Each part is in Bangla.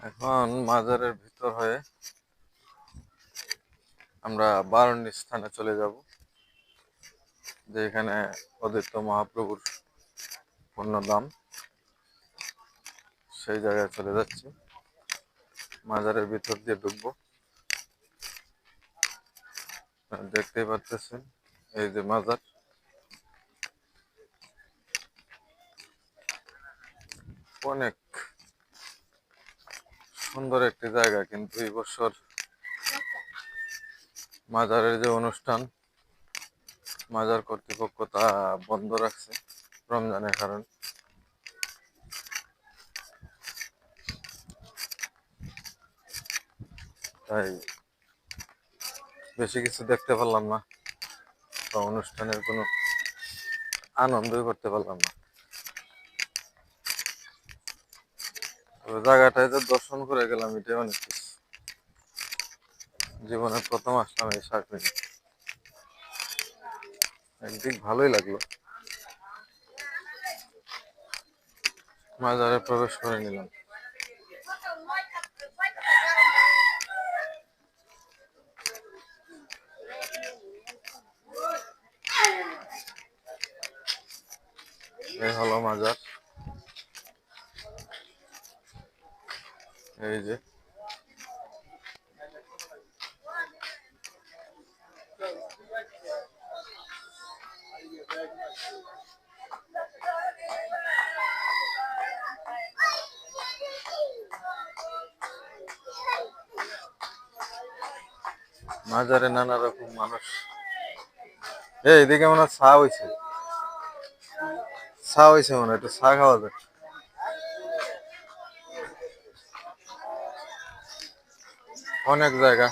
এখন মাজারের ভিতর হয়ে আমরা বারণী স্থানে চলে যাব যেখানে অদিত্য মহাপ্রভুর পুণ্যধাম সেই জায়গায় চলে যাচ্ছি। মাজারের ভিতর দিয়ে ঢুকবো। দেখতেই পাচ্ছেন, এই যে মাজার। অনেক সুন্দর একটি জায়গা, কিন্তু এই বছর মাজারের যে অনুষ্ঠান, মাজার কর্তৃপক্ষ তা বন্ধ রাখছে রমজানের কারণ। তাই বেশি কিছু দেখতে পারলাম না বা অনুষ্ঠানের কোনো আনন্দই করতে পারলাম না। জায়গাটায় তো দর্শন করে গেলাম, এটাই অনেক কিছু। জীবনে প্রথম আসলাম এই মিনিট একদিক ভালোই লাগল। মাজারে প্রবেশ করে নিলাম। এই হলো মাজার। এই যে। মাজারে নানা রকম মানুষ। এদিকে মনে হয় চা হয়েছে চা হয়েছে মনে হয়, একটু চা খাওয়া যায় অনেক জায়গা।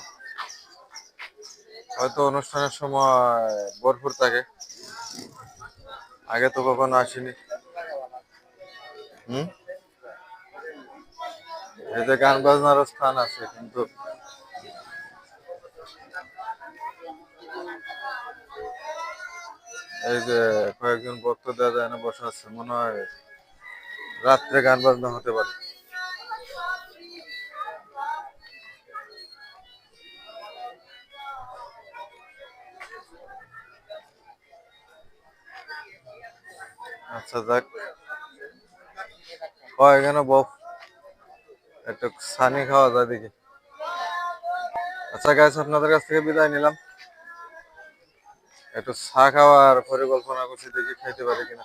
হয়তো অনুষ্ঠানের সময় ভরপুর থাকে। আগে তো কখনো আসিনি। হুম? যে গান বাজনারও স্থান আছে, কিন্তু এই যে কয়েকজন ভক্ত দেওয়া যায় না, বসে আছে, মনে হয় রাত্রে গান বাজনা হতে পারে। আচ্ছা যাক। হয় এখানে বফ একটু সানি খাওয়া যায় দেখি। আচ্ছা গাছ আপনাদের কাছ থেকে বিদায় নিলাম। একটু চা খাওয়ার পরিকল্পনা করছি, দেখি খাইতে পারি কিনা।